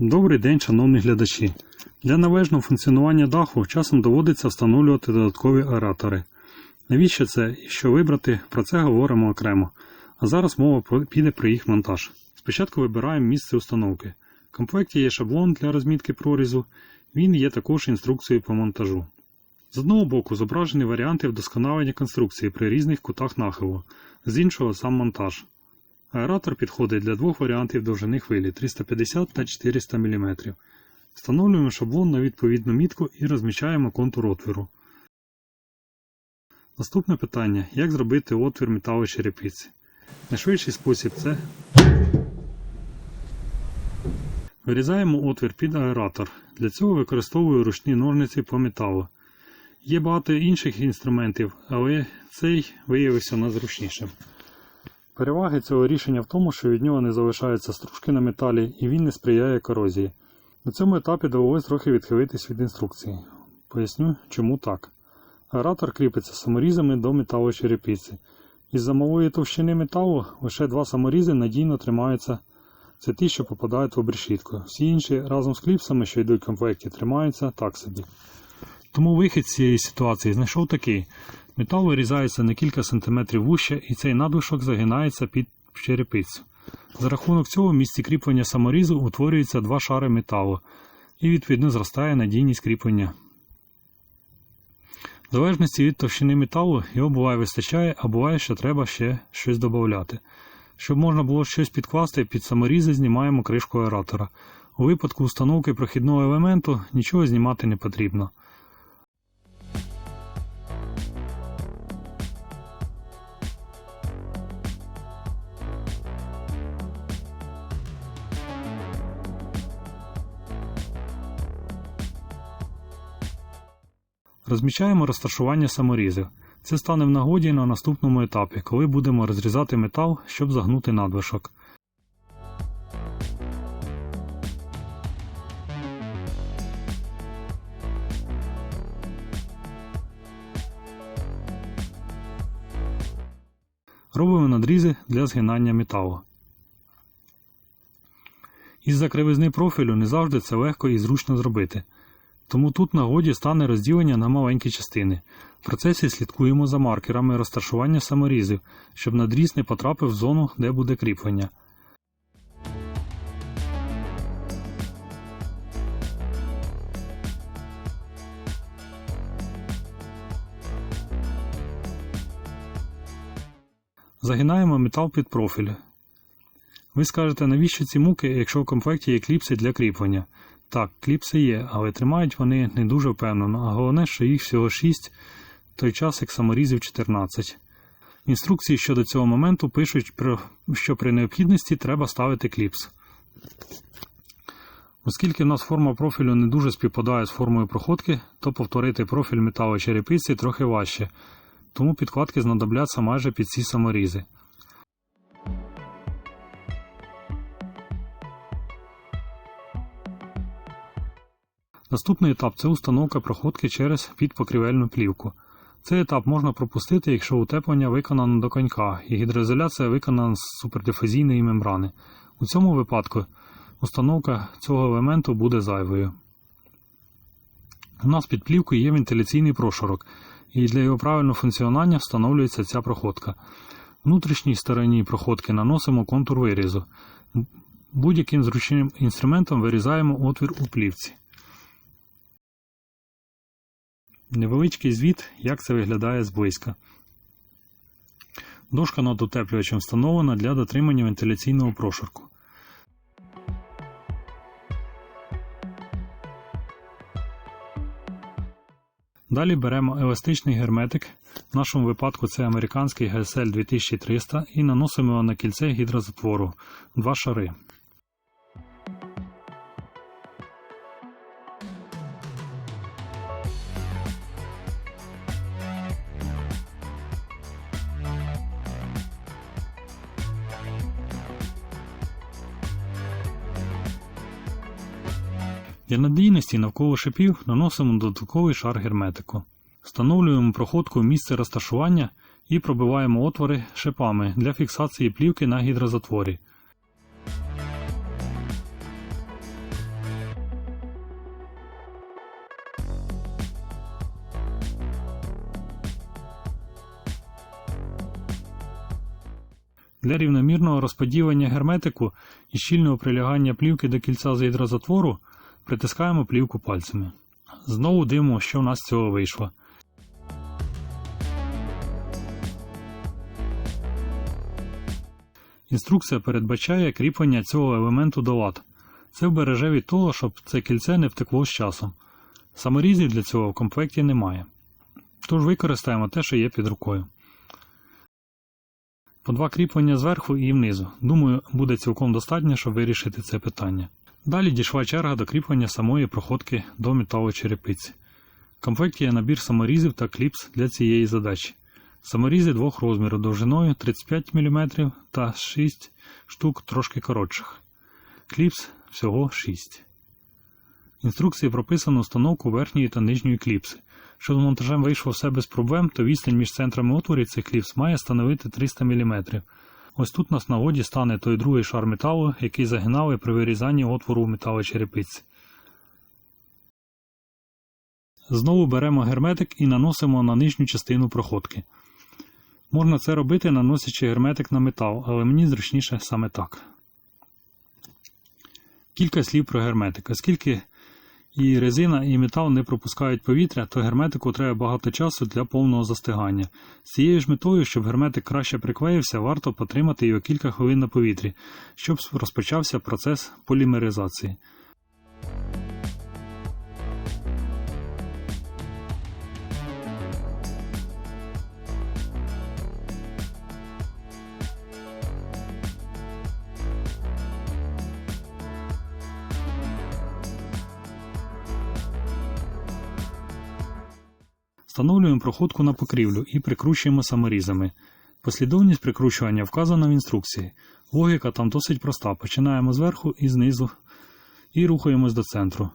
Добрий день, шановні глядачі. Для належного функціонування даху часом доводиться встановлювати додаткові аератори. Навіщо це і що вибрати, про це говоримо окремо. А зараз мова піде про їх монтаж. Спочатку вибираємо місце установки. В комплекті є шаблон для розмітки прорізу, він є також інструкцією по монтажу. З одного боку зображені варіанти вдосконалення конструкції при різних кутах нахилу, з іншого сам монтаж. Аератор підходить для двох варіантів довжини хвилі 350 та 400 мм. Встановлюємо шаблон на відповідну мітку і розміщаємо контур отвору. Наступне питання: як зробити отвір металочерепиці? Найшвидший спосіб це вирізаємо отвір під аератор. Для цього використовую ручні ножниці по металу. Є багато інших інструментів, але цей виявився найзручнішим. Переваги цього рішення в тому, що від нього не залишаються стружки на металі і він не сприяє корозії. На цьому етапі довелось трохи відхилитись від інструкції. Поясню, чому так. Аератор кріпиться саморізами до металочерепиці. Із-за малої товщини металу лише два саморізи надійно тримаються. Це ті, що попадають в обрешітку. Всі інші разом з кліпсами, що йдуть в комплекті, тримаються так собі. Тому вихід з цієї ситуації знайшов такий. Метал вирізається на кілька сантиметрів вуще, і цей надлишок загинається під черепицю. За рахунок цього в місці кріплення саморізу утворюються два шари металу, і відповідно зростає надійність кріплення. В залежності від товщини металу його буває вистачає, а буває, що треба ще щось додати. Щоб можна було щось підкласти, під саморізи знімаємо кришку аератора. У випадку установки прохідного елементу нічого знімати не потрібно. Розмічаємо розташування саморізів. Це стане в нагоді на наступному етапі, коли будемо розрізати метал, щоб загнути надвишок. Робимо надрізи для згинання металу. Із-за кривизни профілю не завжди це легко і зручно зробити. Тому тут нагоді стане розділення на маленькі частини. В процесі слідкуємо за маркерами розташування саморізів, щоб надріз не потрапив в зону, де буде кріплення. Загинаємо метал під профіль. Ви скажете, навіщо ці муки, якщо в комплекті є кліпси для кріплення? Так, кліпси є, але тримають вони не дуже впевнено, а головне, що їх всього 6, в той час як саморізів 14. Інструкції щодо цього моменту пишуть, що при необхідності треба ставити кліпс. Оскільки в нас форма профілю не дуже співпадає з формою проходки, то повторити профіль металочерепиці трохи важче, тому підкладки знадобляться майже під ці саморізи. Наступний етап це установка проходки через підпокрівельну плівку. Цей етап можна пропустити, якщо утеплення виконано до конька і гідроізоляція виконана з супердифузійної мембрани. У цьому випадку установка цього елементу буде зайвою. У нас під плівкою є вентиляційний прошарок, і для його правильного функціонування встановлюється ця проходка. Внутрішній стороні проходки наносимо контур вирізу. Будь-яким зручним інструментом вирізаємо отвір у плівці. Невеличкий звіт, як це виглядає зблизька. Дошка над утеплювачем встановлена для дотримання вентиляційного прошарку. Далі беремо еластичний герметик, в нашому випадку це американський GSL 2300 і наносимо його на кільце гідрозатвору два шари. Для надійності навколо шипів наносимо додатковий шар герметику. Встановлюємо проходку в місце розташування і пробиваємо отвори шипами для фіксації плівки на гідрозатворі. Для рівномірного розподілення герметику і щільного прилягання плівки до кільця з гідрозатвору притискаємо плівку пальцями. Знову дивимо, що в нас з цього вийшло. Інструкція передбачає кріплення цього елементу до лад. Це вбереже від того, щоб це кільце не втекло з часом. Саморізів для цього в комплекті немає. Тож використаємо те, що є під рукою. По два кріплення зверху і внизу. Думаю, буде цілком достатньо, щоб вирішити це питання. Далі дійшла черга до кріплення самої проходки до металочерепиці. В комплекті є набір саморізів та кліпс для цієї задачі. Саморізи двох розмірів довжиною 35 мм та 6 штук трошки коротших. Кліпс всього 6. В інструкції прописано установку верхньої та нижньої кліпси. Щоб з монтажем вийшло все без проблем, то відстань між центрами отворів цих кліпс має становити 300 мм. Ось тут нас нагоді стане той другий шар металу, який загинали при вирізанні отвору в металочерепиці. Знову беремо герметик і наносимо на нижню частину проходки. Можна це робити, наносячи герметик на метал, але мені зручніше саме так. Кілька слів про герметик. Оскільки і резина, і метал не пропускають повітря, то герметику треба багато часу для повного застигання. З цією ж метою, щоб герметик краще приклеївся, варто потримати його кілька хвилин на повітрі, щоб розпочався процес полімеризації. Встановлюємо проходку на покрівлю і прикручуємо саморізами. Послідовність прикручування вказана в інструкції. Логіка там досить проста. Починаємо зверху і знизу і рухаємось до центру.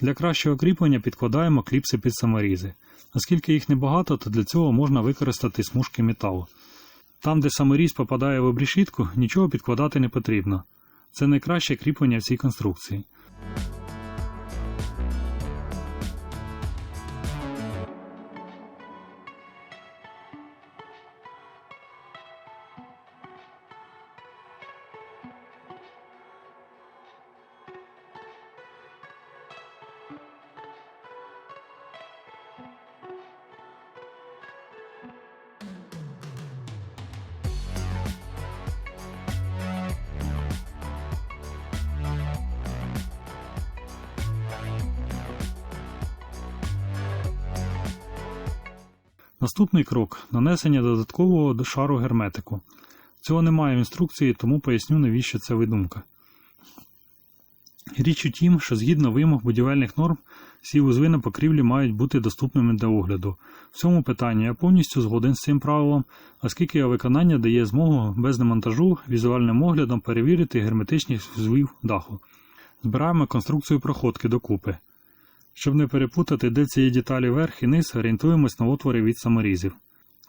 Для кращого кріплення підкладаємо кліпси під саморізи. Оскільки їх небагато, то для цього можна використати смужки металу. Там, де саморіз попадає в обрішітку, нічого підкладати не потрібно. Це найкраще кріплення в цій конструкції. Наступний крок нанесення додаткового шару герметику. Цього немає в інструкції, тому поясню, навіщо ця видумка. Річ у тім, що згідно вимог будівельних норм, всі вузли на покрівлі мають бути доступними для огляду. В цьому питанні я повністю згоден з цим правилом, оскільки його виконання дає змогу без демонтажу візуальним оглядом перевірити герметичність вузлів даху. Збираємо конструкцію проходки докупи. Щоб не перепутати, де цієї деталі верх і низ, орієнтуємось на отвори від саморізів.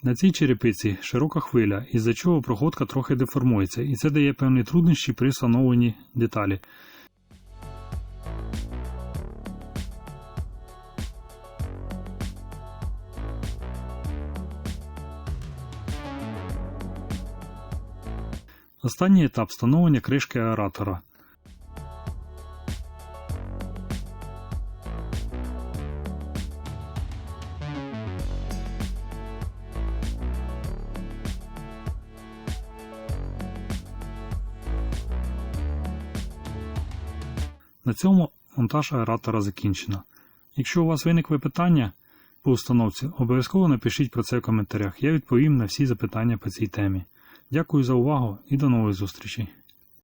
На цій черепиці широка хвиля, із-за чого проходка трохи деформується, і це дає певні труднощі при встановленні деталі. Останній етап встановлення кришки аератора. На цьому монтаж аератора закінчено. Якщо у вас виникли питання по установці, обов'язково напишіть про це в коментарях. Я відповім на всі запитання по цій темі. Дякую за увагу і до нових зустрічей.